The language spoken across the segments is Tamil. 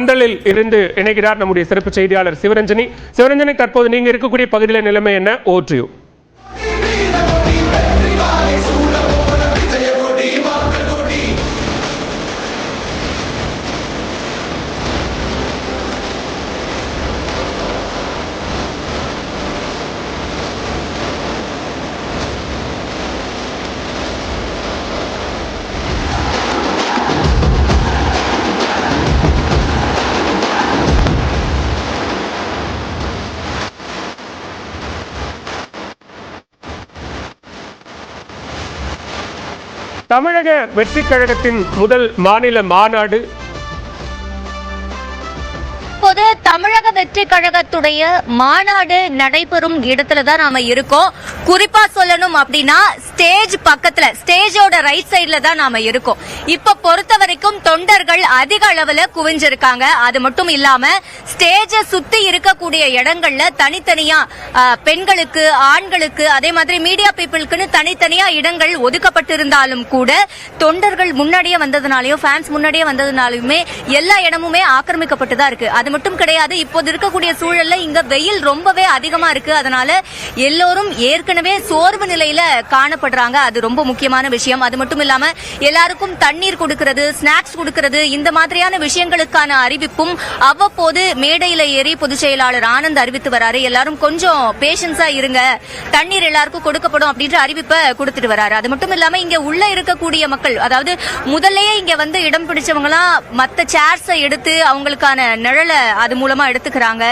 பந்தலில் இருந்து இணைகிறார் நம்முடைய சிறப்பு செய்தியாளர் சிவரஞ்சனி. சிவரஞ்சனி தற்போது நீங்க இருக்கக்கூடிய பகுதியில நிலைமை என்ன? ஓற்றியூ தமிழக வெற்றிக் கழகத்தின் முதல் மாநில மாநாடு தமிழக வெற்றி கழகத்துடைய மாநாடு நடைபெறும் இடத்துல தான் நாம இருக்கோம். குறிப்பா சொல்லணும் அப்படின்னா ஸ்டேஜ் பக்கத்துல ஸ்டேஜோட ரைட் சைட்ல தான் நாம இருக்கோம். இப்ப பொறுத்த வரைக்கும் தொண்டர்கள் அதிக அளவுல குவிஞ்சிருக்காங்க. அது மட்டும் இல்லாம ஸ்டேஜ சுத்தி இருக்கக்கூடிய இடங்கள்ல தனித்தனியா பெண்களுக்கு ஆண்களுக்கு அதே மாதிரி மீடியா பீப்புளுக்குன்னு தனித்தனியா இடங்கள் ஒதுக்கப்பட்டிருந்தாலும் கூட தொண்டர்கள் முன்னாடியே வந்ததுனாலயும் ஃபேன்ஸ் முன்னாடியே வந்ததுனாலுமே எல்லா இடமுமே ஆக்கிரமிக்கப்பட்டு தான் இருக்கு. அது மட்டும் கிடையாது. இப்போது இருக்கக்கூடிய சூழல்ல இங்க வெயில் ரொம்பவே அதிகமா இருக்கு. அதனால எல்லோரும் ஏற்கனவே சோர்வு நிலையில காணப்படுறாங்க. அது ரொம்ப முக்கியமான விஷயம். அது மட்டும் இல்லாம எல்லாருக்கும் தண்ணீர் கொடுக்கிறது ஸ்நாக்ஸ் கொடுக்கிறது இந்த மாதிரியான விஷயங்களுக்கான அறிவிப்பும் அவ்வப்போது மேடையில ஏறி பொதுச் செயலாளர் ஆனந்த் அறிவித்து வராரு. எல்லாரும் கொஞ்சம் பேஷன்ஸா இருங்க. தண்ணீர் எல்லாருக்கும் கொடுக்கப்படும் அப்படின்ற அறிவிப்பை கொடுத்துட்டு வராரு. அது மட்டும் இல்லாம இங்க உள்ள இருக்கக்கூடிய மக்கள் அதாவது முதல்லயே இங்க வந்து இடம் பிடிச்சவங்களாம் மத்த சேர்ஸை எடுத்து அவங்களுக்கான நிழலை அது மூலம் எடுத்துக்கிறாங்க.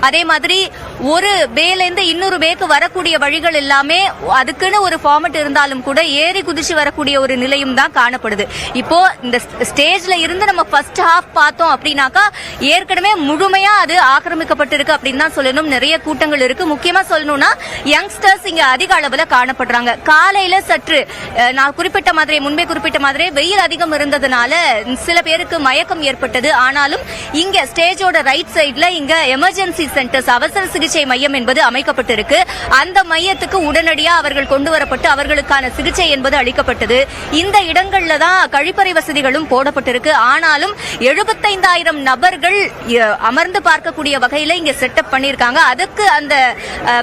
அதே மாதிரி ஒரு பேல இருந்து இன்னொரு பேக்கு வரக்கூடிய வழிகள் எல்லாமே அதுக்குன்னு ஒரு ஃபார்மட் இருந்தாலும் கூட ஏறி குதிச்சு வரக்கூடிய ஒரு நிலையும் தான் காணப்படுது. இப்போ இந்த ஸ்டேஜ்ல இருந்து நம்ம ஃபர்ஸ்ட் ஹாஃப் பார்த்தோம் அப்படின்னாக்கா ஏற்கனவே முழுமையா அது ஆக்கிரமிக்கப்பட்டிருக்கு அப்படின்னு தான் சொல்லணும். நிறைய கூட்டங்கள் இருக்கு. முக்கியமா சொல்லணும்னா யங்ஸ்டர்ஸ் இங்க அதிக அளவுல காணப்படுறாங்க. காலையில சற்று நான் குறிப்பிட்ட மாதிரி முன்பே குறிப்பிட்ட மாதிரி வெயில் அதிகம் இருந்ததுனால சில பேருக்கு மயக்கம் ஏற்பட்டது. ஆனாலும் இங்க ஸ்டேஜோட ரைட் சைடுல இங்க எமர்ஜென்சி சென்டர்ஸ் அவசர சிகிச்சை மையம் என்பது அமைக்கப்பட்டிருக்கு. அந்த மையத்துக்கு உடனடியா அவர்கள் கொண்டு வரப்பட்டு அவர்களுக்கான சிகிச்சை என்பது அளிக்கப்பட்டது. இந்த இடங்கள்ல தான் கழிப்பறை வசதிகளும் போடப்பட்டிருக்கு. ஆனாலும் எழுபத்தைந்தாயிரம் நபர்கள் அமர்ந்து பார்க்கக்கூடிய வகையில இங்க செட்டப் பண்ணிருக்காங்க அதுக்கு அந்த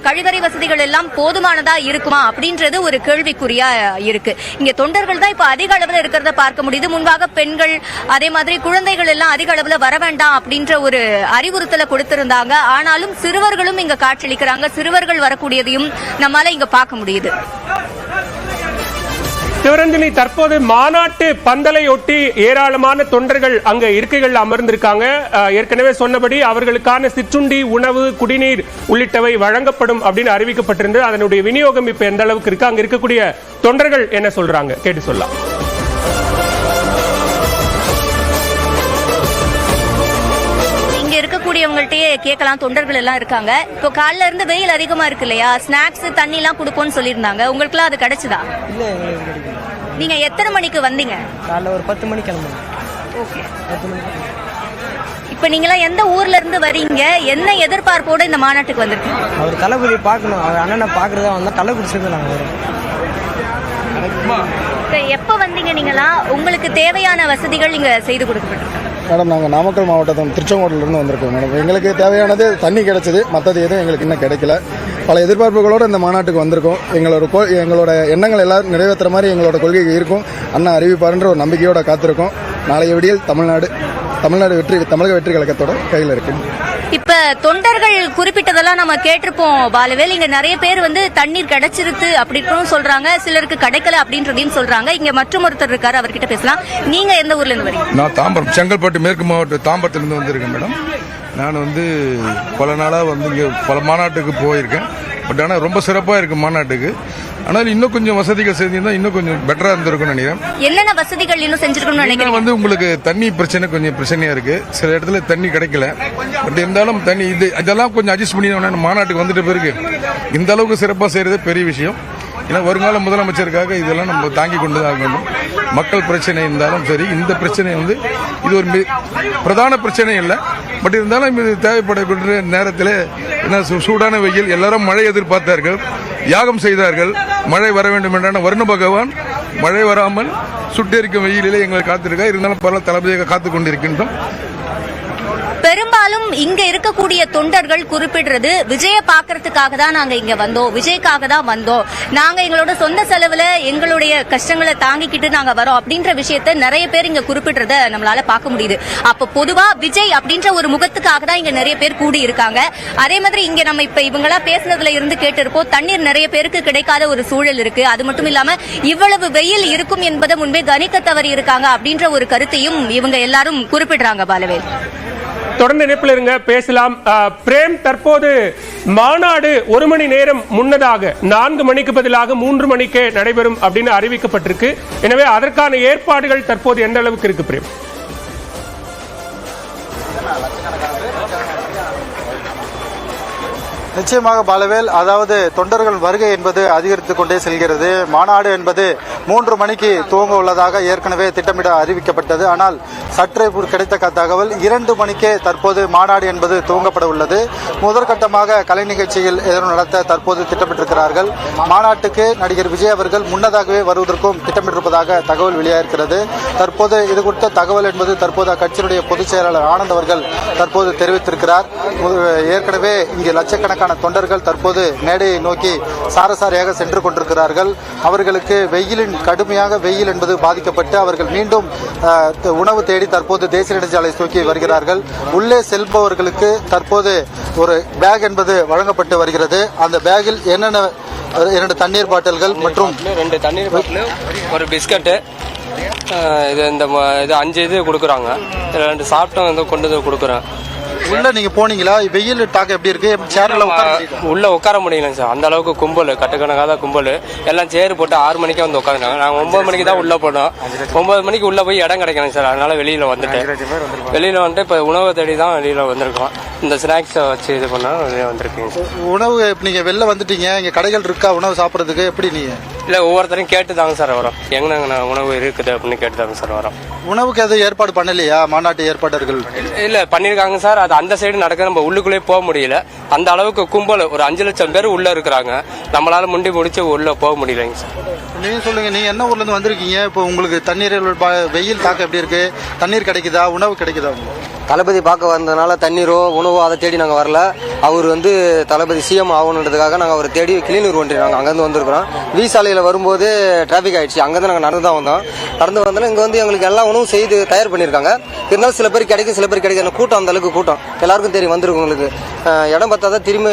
கழிவறை வசதிகள் எல்லாம் போதுமானதா இருக்குமா அப்படின்றது ஒரு கேள்விக்குறியா இருக்கு. இங்க தொண்டர்கள் தான் இப்ப அதிக அளவில் இருக்கிறத பார்க்க முடியுது. முன்பாக பெண்கள் அதே மாதிரி குழந்தைகள் எல்லாம் அதிக அளவில் வர வேண்டாம் அப்படின்ற ஒரு அறிவுறுத்தலை கொடுத்திருந்தாங்க. ஆனாலும் சிறுவர்களும் இங்க காட்சியளிக்கிறாங்க. சிறுவர்கள் வரக்கூடியதையும் நம்மால இங்க பார்க்க முடியுது. சிவரஞ்சனி தற்போது மாநாட்டு பந்தலையொட்டி ஏராளமான தொண்டர்கள் அங்க இருக்கைகள் அமர்ந்திருக்காங்க. ஏற்கனவே சொன்னபடி அவர்களுக்கான சிற்றுண்டி உணவு குடிநீர் உள்ளிட்டவை வழங்கப்படும் அப்படின்னு அறிவிக்கப்பட்டிருந்தது. அதனுடைய விநியோகம் இப்ப எந்த அளவுக்கு இருக்கு? அங்க இருக்கக்கூடிய தொண்டர்கள் என்ன சொல்றாங்க? கேட்டு சொல்லலாம். இருக்கக்கூடியவங்கள்ட்டயே கேட்கலாம். தொண்டர்கள் எல்லாம் இருக்காங்க. இப்போ காலைல இருந்து வெயில் அதிகமா இருக்கு இல்லையா? ஸ்நாக்ஸ் தண்ணி எல்லாம் கொடுப்போம்னு சொல்லியிருந்தாங்க. உங்களுக்குலாம் அது கிடைச்சதா? நீங்க எத்தனை மணிக்கு வந்தீங்க? காலைல ஒரு பத்து மணிக்கு கிளம்புங்க ஓகே. பத்து மணிக்கு இப்போ நீங்களாம் எந்த ஊர்ல இருந்து வரீங்க? என்ன எதிர்பார்ப்போட இந்த மாநாட்டுக்கு வந்திருக்கீங்க? அவர் தளபதி பார்க்கணும். அவர் அண்ணனை பார்க்குறதா வந்தால் கள்ள குடிச்சிருந்து நாங்கள் வரோம் எப்போ வந்தீங்க நீங்களாம் உங்களுக்கு தேவையான வசதிகள் இங்க செய்து கொடுக்கப்பட்டிருக்கு. மேடம் நாங்கள் நாமக்கல் மாவட்டத்தில் திருச்செங்கோட்டிலிருந்து வந்திருக்கோம் மேடம். எங்களுக்கு தேவையானது தண்ணி கிடைச்சது. மற்றது எதுவும் எங்களுக்கு இன்னும் கிடைக்கல. பல எதிர்பார்ப்புகளோடு இந்த மாநாட்டுக்கு வந்திருக்கோம். எங்களோட கொ- எங்களோட எண்ணங்கள் எல்லாம் நிறைவேற்றுற மாதிரி எங்களோட கொள்கை இருக்கும். அண்ணா அறிவிப்பாருன்ற ஒரு நம்பிக்கையோடு காத்திருக்கோம். நாளைய விடியல் தமிழ்நாடு தமிழ்நாடு வெற்றி தமிழக வெற்றி கழகத்தோட கையில் இருக்கு. தொண்டர்கள் குறிப்பிட்டதெல்லாம் நம்ம கேட்டிருப்போம் பாலவேல். இங்க நிறைய பேர் வந்து தண்ணீர் கிடைச்சிருக்கு அப்படின்னு சொல்றாங்க. சிலருக்கு கிடைக்கல அப்படின்றதையும் சொல்றாங்க. இங்க மற்றும் ஒருத்தர் இருக்காரு அவர்கிட்ட பேசலாம். நீங்க எந்த ஊர்ல இருந்து வரீங்க? நான் தாம்பரம் செங்கல்பட்டு மேற்கு மாவட்ட தாம்பரத்துலேருந்து வந்திருக்கேன் மேடம். நான் வந்து பல நாளாக வந்து இங்கே பல மாநாட்டுக்கு போயிருக்கேன். பட் ஆனால் ரொம்ப சிறப்பாக இருக்குது மாநாட்டுக்கு. ஆனால் இன்னும் கொஞ்சம் வசதிகள் செஞ்சிருந்தா இன்னும் கொஞ்சம் பெட்டராக இருந்திருக்கும்னு நினைக்கிறேன். என்னென்ன வசதிகள் இன்னும் செஞ்சிருக்கணும்னு ஏன்னா நினைக்கிறீங்க? வந்து உங்களுக்கு தண்ணி பிரச்சனை கொஞ்சம் பிரச்சனையாக இருக்குது சில இடத்துல தண்ணி கிடைக்கல. பட் இருந்தாலும் தண்ணி இது இதெல்லாம் கொஞ்சம் அட்ஜஸ்ட் பண்ணி மாநாட்டுக்கு வந்துட்ட பிறகு இந்த அளவுக்கு சிறப்பாக செய்கிறது பெரிய விஷயம். ஏன்னா வருங்கால முதலமைச்சருக்காக இதெல்லாம் நம்ம தாங்கி கொண்டு தான் வேண்டும் மக்கள் பிரச்சனை இருந்தாலும் சரி இந்த பிரச்சனை வந்து இது ஒரு பிரதான பிரச்சனை இல்லை. பட் இருந்தாலும் இது தேவைப்படக்கூடிய நேரத்தில் என்ன சூடான வெயில் எல்லாரும் மழை எதிர்பார்த்தார்கள் யாகம் செய்தார்கள். மழை வர வேண்டும் என்றான வருண பகவான் மழை வராமல் சுட்டெரிக்கும் வெயிலிலே எங்களை காத்திருக்கா இருந்தாலும் பல தளபதியாக காத்து கொண்டிருக்கின்றோம் பெரும்பாலும் இங்க இருக்கக்கூடிய தொண்டர்கள் குறிப்பிடுறது விஜய பாக்குறதுக்காக தான் நாங்க இங்க வந்தோம். விஜய்க்காக தான் வந்தோம். நாங்க எங்களோட சொந்த செலவுல எங்களுடைய கஷ்டங்களை தாங்கிக்கிட்டு நாங்க வரோம் அப்படின்ற விஷயத்த நிறைய பேர் இங்க குறிப்பிடுறத நம்மளால பார்க்க முடியுது. அப்ப பொதுவா விஜய் அப்படின்ற ஒரு முகத்துக்காக தான் இங்க நிறைய பேர் கூடி இருக்காங்க அதே மாதிரி இங்க நம்ம இப்ப இவங்களா பேசுனதுல இருந்து கேட்டிருப்போம் தண்ணீர் நிறைய பேருக்கு கிடைக்காத ஒரு சூழல் இருக்கு. அது மட்டும் இல்லாம இவ்வளவு வெயில் இருக்கும் என்பதை முன்பே கணிக்க தவறி இருக்காங்க அப்படின்ற ஒரு கருத்தையும் இவங்க எல்லாரும் குறிப்பிடுறாங்க பாலவேல். தொடர்ந்து இணைப்பில் இருங்க. பேசலாம். அஹ், பிரேம் தற்போது மாநாடு ஒரு மணி நேரம் முன்னதாக நான்கு மணிக்கு பதிலாக மூன்று மணிக்கே நடைபெறும் அப்படின்னு அறிவிக்கப்பட்டிருக்கு. எனவே அதற்கான ஏற்பாடுகள் தற்போது எந்த அளவுக்கு இருக்கு பிரேம்? நிச்சயமாக பாலவேல் அதாவது தொண்டர்கள் வருகை என்பது அதிகரித்து கொண்டே செல்கிறது. மாநாடு என்பது மூன்று மணிக்கு துவங்க உள்ளதாக ஏற்கனவே திட்டமிட அறிவிக்கப்பட்டது. ஆனால் சற்றே கிடைத்த க- தகவல் இரண்டு மணிக்கே தற்போது மாநாடு என்பது துவங்கப்பட உள்ளது. முதற்கட்டமாக கலை நிகழ்ச்சியில் எதிரும் நடத்த தற்போது திட்டமிட்டிருக்கிறார்கள். மாநாட்டுக்கு நடிகர் விஜய் அவர்கள் முன்னதாகவே வருவதற்கும் திட்டமிட்டிருப்பதாக தகவல் வெளியாகிறது தற்போது இது குறித்த தகவல் என்பது தற்போது அக்கட்சியினுடைய பொதுச் செயலாளர் ஆனந்த் அவர்கள் தற்போது தெரிவித்திருக்கிறார். ஏற்கனவே இங்கே லட்சக்கணக்கான தொண்டர்கள் தற்போது மேடையை நோக்கி சாரசாரியாக சென்று கொண்டிருக்கிறார்கள். அவர்களுக்கு வெயிலின் கடுமையாக வெயில் என்பது பாதிக்கப்பட்டு அவர்கள் மீண்டும் உணவு தேடி தற்போது தேசிய நெடுஞ்சாலை நோக்கி வருகிறார்கள். உள்ளே செல்பவர்களுக்கு தற்போது ஒரு பேக் என்பது வழங்கப்பட்டு வருகிறது. அந்த பேக்கில் என்னென்ன இரண்டு தண்ணீர் பாட்டில்கள் மற்றும் ரெண்டு தண்ணீர் பாட்டில் ஒரு பிஸ்கட்டு இது இந்த இது அஞ்சு இது கொடுக்குறாங்க. ரெண்டு சாப்பிட்டோம் வந்து கொண்டு வந்து கொடுக்குறேன். உள்ள நீங்க போனீங்களா? வெயில் தாக்கம் எப்படி இருக்கு? சேர்ல? உள்ள உட்கார முடியலங்க சார். அந்த அளவுக்கு கும்பல் கட்டுக்கணக்காக தான் கும்பல். எல்லாம் சேர் போட்டு ஆறு மணிக்கே வந்து உட்காந்துட்டாங்க. நாங்கள் ஒன்பது மணிக்கு தான் உள்ள போனோம். ஒன்பது மணிக்கு உள்ள போய் இடம் கிடைக்கணும் சார். அதனால வெளியில வந்துட்டேன். வெளியில வந்துட்டு இப்போ உணவை தேடி தான் வெளியில வந்திருக்கோம். இந்த ஸ்நாக்ஸை வச்சு இது பண்ணா வெளியே வந்திருக்கீங்க உணவு நீங்க வெளில வந்துட்டீங்க. இங்க கடைகள் இருக்கா? உணவு சாப்பிடுறதுக்கு எப்படி நீங்க? இல்லை ஒவ்வொருத்தரையும் கேட்டு தாங்க சார் வரோம். எங்கன உணவு இருக்குது அப்படின்னு கேட்டு தாங்க சார் வரோம். உணவுக்கு எதுவும் ஏற்பாடு பண்ணலையா? மாநாட்டு ஏற்பாடுகள்? இல்ல பண்ணிருக்காங்க சார். அது அந்த சைடு நடக்க நம்ம உள்ளுக்குள்ளே போக முடியல. அந்த அளவுக்கு கும்பல் ஒரு அஞ்சு லட்சம் பேர் உள்ள இருக்கிறாங்க. நம்மளால முண்டி முடிச்சு உள்ள போக முடியலைங்க சார். நீங்க சொல்லுங்க நீங்க என்ன ஊர்ல இருந்து வந்திருக்கீங்க? இப்போ உங்களுக்கு தண்ணீர் ப- வெயில் தாக்கம் எப்படி இருக்கு? தண்ணீர் கிடைக்குதா? உணவு கிடைக்குதா உங்களுக்கு? தளபதி பார்க்க வந்ததுனால தண்ணீரோ உணவோ அதை தேடி நாங்கள் வரல. அவர் வந்து தளபதி சிஎம் ஆகணுன்றதுக்காக நாங்கள் அவரை தேடி கிளிநூர் ஒன்றி நாங்கள் அங்கேருந்து வந்திருக்கிறோம். வி சாலையில் வரும்போது டிராஃபிக் ஆயிடுச்சு. அங்கேருந்து நாங்கள் நடந்து தான் வந்தோம். நடந்து வந்தாலும் இங்கே வந்து எங்களுக்கு எல்லா உணவும் செய்து தயார் பண்ணியிருக்காங்க. இருந்தாலும் சில பேர் கிடைக்கும் சில பேர் கிடைக்கும் கூட்டம் அந்த அளவுக்கு கூட்டம். எல்லாருக்கும் தெரியும் வந்திருக்கும் உங்களுக்கு. இடம் பார்த்தா தான் திரும்பி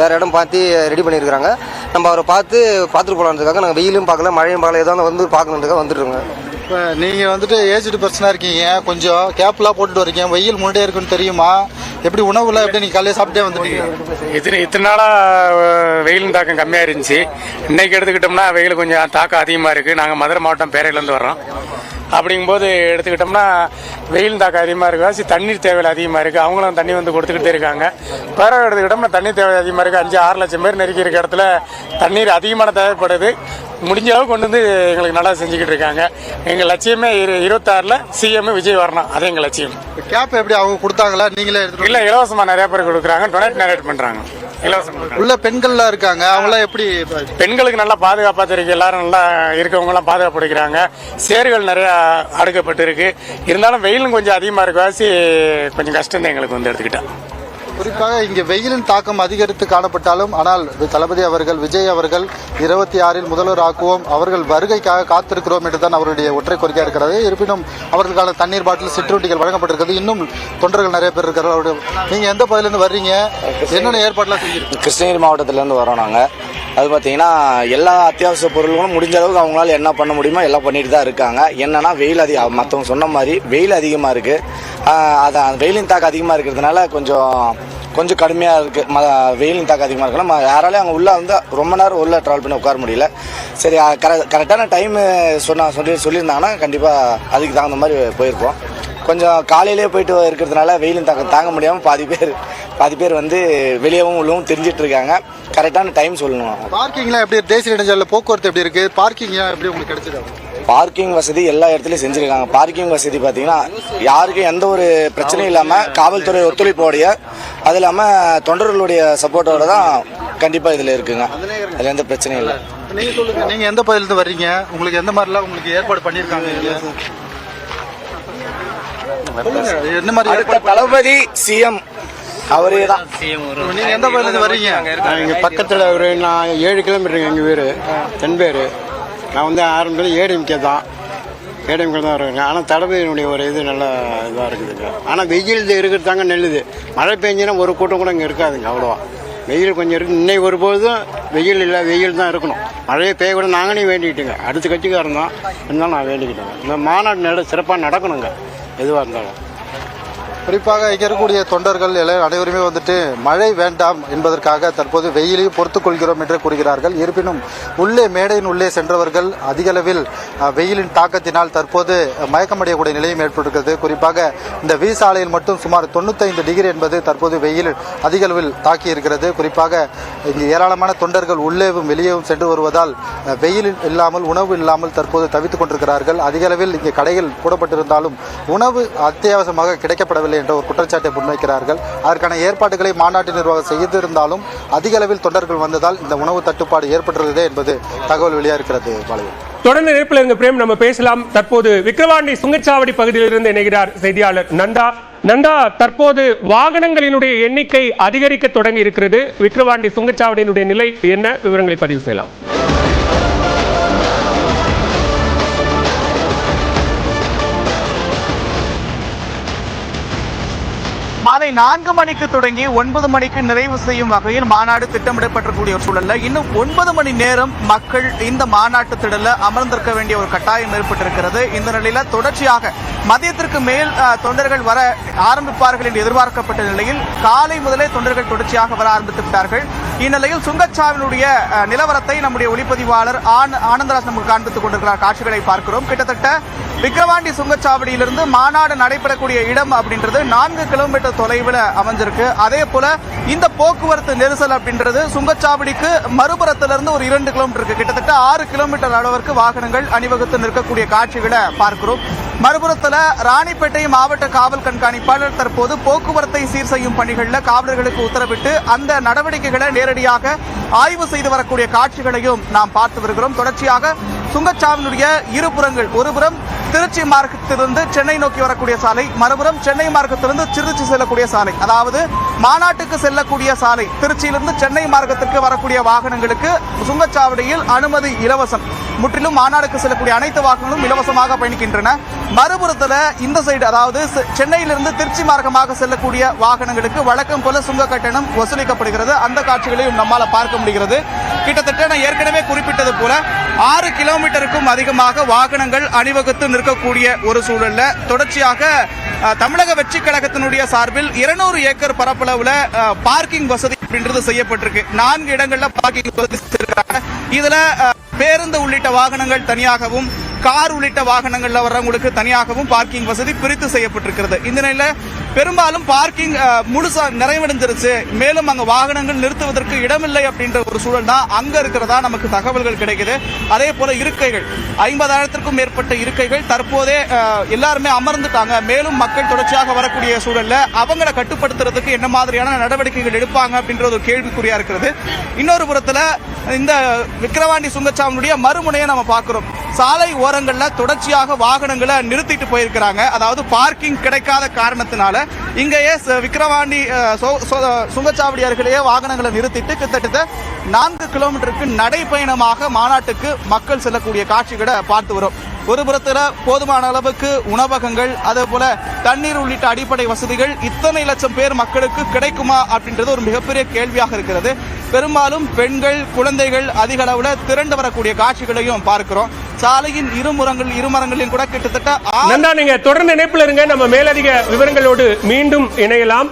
வேற இடம் பார்த்து ரெடி பண்ணியிருக்காங்க நம்ம அவரை பார்த்து பார்த்துட்டு போகலான்றதுக்காக நாங்கள் வெயிலும் பார்க்கல மழையும் பார்க்கல ஏதாவது வந்து பார்க்கணுன்றதுக்காக வந்துட்டுருங்க இப்ப நீங்க வந்துட்டு ஏஜ்டு பர்சனா இருக்கீங்க. கொஞ்சம் கேப்லாம் போட்டுட்டு வரீங்க. வெயில் முன்னாடியே இருக்குன்னு தெரியுமா? எப்படி உணவுல எப்படி நீங்க காலையில சாப்பிட்டே வந்துட்டீங்க? இத்தனை இத்தனை நாளா அஹ், வெயிலின் தாக்கம் கம்மியா இருந்துச்சு இன்னைக்கு எடுத்துக்கிட்டோம்னா வெயில் கொஞ்சம் தாக்கம் அதிகமா இருக்கு. நாங்க மதுரை மாவட்டம் பேரையிலேருந்து வர்றோம். அப்படிங்கும்போது எடுத்துக்கிட்டோம்னா வெயில் தாக்கம் அதிகமாக இருக்கு. வாசி தண்ணீர் தேவைகள் அதிகமாக இருக்குது அவங்களும் தண்ணி வந்து கொடுத்துக்கிட்டே இருக்காங்க. பறவை எடுத்துக்கிட்டோம்னா தண்ணீர் தேவை அதிகமாக இருக்குது அஞ்சு ஆறு லட்சம் பேர் நெருக்கி இருக்க இடத்துல தண்ணீர் அதிகமான தேவைப்படுது. முடிஞ்ச அளவுக்கு கொண்டு வந்து எங்களுக்கு நல்லா செஞ்சுக்கிட்டு இருக்காங்க. எங்கள் லட்சியமே இரு இருபத்தாறில் சிஎம் விஜய் வரணும். அது எங்கள் லட்சியம். கேப் எப்படி அவங்க கொடுத்தாங்களா? நீங்களே இல்லை இலவசமாக நிறைய பேர் கொடுக்குறாங்க. டொனேட் நிறைய பண்ணுறாங்க. உள்ள பெண்கள்லாம் இருக்காங்க. அவங்களாம் எப்படி பெண்களுக்கு நல்லா பாதுகாப்பாக தெரியுது. எல்லாரும் நல்லா இருக்கவங்கலாம் பாதுகாப்படுகிறாங்க சேர்கள் நிறைய அடுக்கப்பட்டு இருக்கு இருந்தாலும் வெயிலும் கொஞ்சம் அதிகமாக இருக்கு வாசி கொஞ்சம் கஷ்டம் தான் எங்களுக்கு வந்து எடுத்துக்கிட்டா. குறிப்பாக இங்கே வெயிலின் தாக்கம் அதிகரித்து காணப்பட்டாலும் ஆனால் தளபதி அவர்கள் விஜய் அவர்கள் இருபத்தி ஆறில் முதல்வர் ஆக்குவோம் அவர்கள் வருகைக்காக காத்திருக்கிறோம் என்று தான் அவருடைய ஒற்றை கோரிக்கையாக இருக்கிறது. இருப்பினும் அவர்களுக்கான தண்ணீர் பாட்டில் சிற்றுண்டிகள் வழங்கப்பட்டிருக்கிறது. இன்னும் தொண்டர்கள் நிறைய பேர் இருக்கிறார்கள். நீங்கள் நீங்க எந்த பகுதியிலிருந்து வர்றீங்க? என்னென்ன ஏற்பாடுலாம் செஞ்சிருக்கீங்க கிருஷ்ணகிரி மாவட்டத்திலேருந்து வரோம் நாங்கள் அது பார்த்தீங்கன்னா எல்லா அத்தியாவசிய பொருள்களும் முடிஞ்ச அளவுக்கு அவங்களால என்ன பண்ண முடியுமோ எல்லாம் பண்ணிட்டு தான் இருக்காங்க. என்னன்னா வெயில் அதிகம் மற்றவங்க சொன்ன மாதிரி வெயில் அதிகமாக இருக்குது அதான் வெயிலின் தாக்கம் அதிகமாக இருக்கிறதுனால கொஞ்சம் கொஞ்சம் கடுமையாக இருக்குது ம வெயிலின் தாக்கம் அதிகமாக இருக்கலாம் ம- யாராலையும் அங்கே உள்ளே வந்து ரொம்ப நேரம் உள்ளே ட்ராவல் பண்ணி உட்கார முடியல. சரி கரெ கரெக்டான டைமு சொன்ன சொல்லி சொல்லியிருந்தாங்கன்னா கண்டிப்பாக அதுக்கு தகுந்த மாதிரி போயிருப்போம். கொஞ்சம் காலையிலே போயிட்டு இருக்கிறதுனால வெயிலின் தாக்கம் தாங்க முடியாமல் பாதி பேர் பாதி பேர் வந்து வெளியவும் உள்ளவும் தெரிஞ்சிட்டு இருக்காங்க. கரெக்டான டைம் சொல்லணும் பார்க்கிங்லாம் எப்படி தேசிய நெடுஞ்சாலையில் போக்குவரத்து எப்படி இருக்கு? பார்க்கிங்லாம் எப்படி உங்களுக்கு கிடைச்சது பார்க்கிங் வசதி எல்லா இடத்துலையும் செஞ்சுருக்காங்க. பார்க்கிங் வசதி பார்த்தீங்கன்னா யாருக்கும் எந்த ஒரு பிரச்சனையும் இல்லாமல் காவல்துறை ஒத்துழைப்போடைய அது இல்லாமல் தொண்டர்களுடைய சப்போர்ட்டோட தான் கண்டிப்பாக இதில் இருக்குங்க. அதில் எந்த பிரச்சனையும் இல்லை. நீங்க சொல்லுங்க நீங்க எந்த பகுதியிலிருந்து வர்றீங்க? உங்களுக்கு எந்த மாதிரிலாம் உங்களுக்கு ஏற்பாடு பண்ணியிருக்காங்க மாதிரி அடுத்த தளபதி சிஎம் அவரே தான். நீங்க எந்த பகுதியில நான் இங்கே பக்கத்தில் ஒரு நான் ஏழு கிலோமீட்டருங்க எங்கள் வீடு. தென்பேர். நான் வந்து ஆரம்பத்தில் ஏடிஎம்கே தான். ஏடிஎம்கே தான் இருக்கேன் ஆனால் தளபதியினுடைய ஒரு இது நல்ல இதாக இருக்குதுங்க. ஆனால் வெயில் இது இருக்கிறது தாங்க நெல்லுது. மழை பெஞ்சுன்னா ஒரு கூட்டம் கூட இங்கே இருக்காதுங்க அவ்வளோவா. வெயில் கொஞ்சம் இருக்கு. இன்னைக்கு ஒருபோதும் வெயில் இல்லை வெயில் தான் இருக்கணும். மழையே பெய்ய கூட நாங்களே வேண்டிக்கிட்டுங்க. அடுத்த கட்சிக்காரன் தான். இருந்தாலும் நான் வேண்டிக்கிட்டேங்க. இந்த மாநாடு நட சிறப்பாக நடக்கணுங்க. எதுவாக இருந்தாலும். குறிப்பாக இங்கே இருக்கக்கூடிய தொண்டர்கள் எல்லாம் அனைவருமே வந்துட்டு மழை வேண்டாம் என்பதற்காக தற்போது வெயிலையும் பொறுத்துக் கொள்கிறோம் என்று கூறுகிறார்கள். இருப்பினும் உள்ளே மேடையின் உள்ளே சென்றவர்கள் அதிகளவில் வெயிலின் தாக்கத்தினால் தற்போது மயக்கமடையக்கூடிய நிலையும் ஏற்பட்டிருக்கிறது. குறிப்பாக இந்த வி சாலையில் மட்டும் சுமார் தொண்ணூத்தைந்து டிகிரி என்பது தற்போது வெயில் அதிகளவில் தாக்கியிருக்கிறது. தாக்கி இருக்கிறது குறிப்பாக இங்கு ஏராளமான தொண்டர்கள் உள்ளேவும் வெளியேவும் சென்று வருவதால் வெயில் இல்லாமல் உணவு இல்லாமல் தற்போது தவித்துக் கொண்டிருக்கிறார்கள். அதிகளவில் இங்கே கடைகள் கூடப்பட்டிருந்தாலும் உணவு அத்தியாவசியமாக கிடைக்கப்படவில்லை என்ற ஒரு குற்றச்சாட்டை முன்வைக்கிறார்கள். அதற்கான ஏற்பாடுகளை மாநாட்டு நிர்வாகம் செய்திருந்தாலும் அதிக அளவில் தொண்டர்கள் வந்ததால் இந்த உணவு தட்டுப்பாடு ஏற்பட்டுள்ளது என்பது தகவல் வெளியாக இருக்கிறது பாளையம் தொடர்ந்து இணைப்பில் இருங்க பிரேம் நம்ம பேசலாம். தற்போது விக்கிரவாண்டி சுங்கச்சாவடி பகுதியில் இருந்து இணைகிறார் செய்தியாளர் நந்தா. நந்தா தற்போது வாகனங்களினுடைய எண்ணிக்கை அதிகரிக்க தொடங்கி இருக்கிறது விக்கிரவாண்டி சுங்கச்சாவடியினுடைய நிலை என்ன? விவரங்களை பதிவு செய்யலாம். மாலை நான்கு மணிக்கு தொடங்கி ஒன்பது மணிக்கு நிறைவு செய்யும் வகையில் மாநாடு திட்டமிடப்பட்டிருக்கூடிய ஒரு சூழல்ல. இன்னும் ஒன்பது மணி நேரம் மக்கள் இந்த மாநாட்டு திடல்ல அமர்ந்திருக்க வேண்டிய ஒரு கட்டாயம் ஏற்பட்டிருக்கிறது. இந்த நிலையில தொடர்ச்சியாக மதியத்திற்கு மேல் தொண்டர்கள் வர ஆரம்பிப்பார்கள் என்று எதிர்பார்க்கப்பட்ட நிலையில் காலை முதலே தொண்டர்கள் தொடர்ச்சியாக வர ஆரம்பித்து விட்டார்கள் இந்நிலையில் சுங்கச்சாவினுடைய நிலவரத்தை நம்முடைய ஒளிப்பதிவாளர் ஆனந்தராஜ் நமக்கு காண்பித்துக் கொண்டிருக்கிறார். காட்சிகளை பார்க்கிறோம். கிட்டத்தட்ட விக்கிரவாண்டி சுங்கச்சாவடியிலிருந்து மாநாடு நடைபெறக்கூடிய இடம் அப்படின்றது நான்கு கிலோமீட்டர் தொலைவில் அமைஞ்சிருக்கு. அதே போல இந்த போக்குவரத்து நெரிசல் அப்படின்றது சுங்கச்சாவடிக்கு மறுபுறத்திலிருந்து ஒரு இரண்டு கிலோமீட்டருக்கு கிட்டத்தட்ட ஆறு கிலோமீட்டர் அளவிற்கு வாகனங்கள் அணிவகுத்து நிற்கக்கூடிய காட்சிகளை பார்க்கிறோம். மறுபுறத்தில் ராணிப்பேட்டை மாவட்ட காவல் கண்காணிப்பாளர் தற்போது போக்குவரத்தை சீர் செய்யும் பணிகளில் காவலர்களுக்கு உத்தரவிட்டு அந்த நடவடிக்கைகளை நேரடியாக ஆய்வு செய்து வரக்கூடிய காட்சிகளையும் நாம் பார்த்து வருகிறோம். தொடர்ச்சியாக சுங்கச்சாவினுடைய இருபுறங்கள் ஒருபுறம் திருச்சி மார்க்கத்திலிருந்து சென்னை நோக்கி வரக்கூடிய சாலை மறுபுறம் சென்னை மார்க்கத்திலிருந்து திருச்சி செல்லக்கூடிய சாலை. அதாவது மாநாட்டுக்கு செல்லக்கூடிய சாலை திருச்சியிலிருந்து சென்னை மார்க்கத்திற்கு வரக்கூடிய வாகனங்களுக்கு சுங்கச்சாவடியில் அனுமதி இலவசம். முற்றிலும் மாநாடுக்கு செல்லக்கூடிய அனைத்து வாகனங்களும் இலவசமாக பயணிக்கின்றன. மறுபுறத்தில் இந்த சைடு அதாவது செ- சென்னையிலிருந்து திருச்சி மார்க்கமாக செல்லக்கூடிய வாகனங்களுக்கு வழக்கம் போல சுங்க கட்டணம் வசூலிக்கப்படுகிறது. அந்த காட்சிகளையும் நம்மால் பார்க்க முடிகிறது. கிட்டத்தட்ட நான் ஏற்கனவே குறிப்பிட்டது போல ஆறு கிலோமீட்டருக்கும் அதிகமாக வாகனங்கள் அணிவகுத்து நிற்கக்கூடிய ஒரு சூழல்ல தொடர்ச்சியாக தமிழக வெற்றி கழகத்தினுடைய சார்பில் இருநூறு ஏக்கர் பரப்பளவுல பார்க்கிங் வசதி அப்படின்றது செய்யப்பட்டிருக்கு. நான்கு இடங்கள்ல பார்க்கிங் வசதி இதுல பேருந்து உள்ளிட்ட வாகனங்கள் தனியாகவும் கார் உள்ளிட்ட வாகனங்களில் வர்றவங்களுக்கு தனியாகவும் பார்க்கிங் வசதி பிரித்து செய்யப்பட்டிருக்கிறது. இந்த நிலையில் பெரும்பாலும் பார்க்கிங் முழுசா நிறைவடைஞ்சிருச்சு. மேலும் அங்க வாகனங்கள் நிறுத்துவதற்கு இடமில்லை அப்படின்ற ஒரு சூழல் தான் அங்க இருக்கிறதா நமக்கு தகவல்கள் கிடைக்குது. அதே போல இருக்கைகள். ஐம்பதாயிரத்திற்கும் மேற்பட்ட இருக்கைகள் தற்போதே எல்லாருமே அமர்ந்துட்டாங்க. மேலும் மக்கள் தொடர்ச்சியாக வரக்கூடிய சூழல்ல அவங்கள கட்டுப்படுத்துறதுக்கு என்ன மாதிரியான நடவடிக்கைகள் எடுப்பாங்க அப்படின்ற ஒரு கேள்விக்குறியா இருக்கிறது. இன்னொரு புறத்துல இந்த விக்கிரவாண்டி சுங்கச்சாவனுடைய மறுமுனையை நம்ம பார்க்கிறோம். சாலை ஓரங்கள்ல தொடர்ச்சியாக வாகனங்களை நிறுத்திட்டு போயிருக்கிறாங்க. அதாவது பார்க்கிங் கிடைக்காத காரணத்தினால இங்கேயே ச- விக்கிரவாண்டி சோ- சுங்கச்சாவடி அருகிலேயே வாகனங்களை நிறுத்திட்டு கிட்டத்தட்ட நான்கு கிலோமீட்டருக்கு நடைப்பயணமாக மாநாட்டுக்கு மக்கள் செல்லக்கூடிய காட்சிகளை பார்த்து வரும். ஒரு புறத்தில் போதுமான அளவுக்கு உணவகங்கள் அதே போல தண்ணீர் உள்ளிட்ட அடிப்படை வசதிகள் இத்தனை லட்சம் பேர் மக்களுக்கு கிடைக்குமா அப்படின்றது ஒரு மிகப்பெரிய கேள்வியாக இருக்கிறது. பெரும்பாலும் பெண்கள் குழந்தைகள் அதிக அளவில் திரண்டு வரக்கூடிய காட்சிகளையும் பார்க்கிறோம். சாலையின் இருமுறங்கள் இருமரங்களில் கூட கிட்டத்தட்ட நீங்க தொடர்ந்து இணைப்பில் இருங்க. நம்ம மேலதிக விவரங்களோடு மீண்டும் இணையலாம்.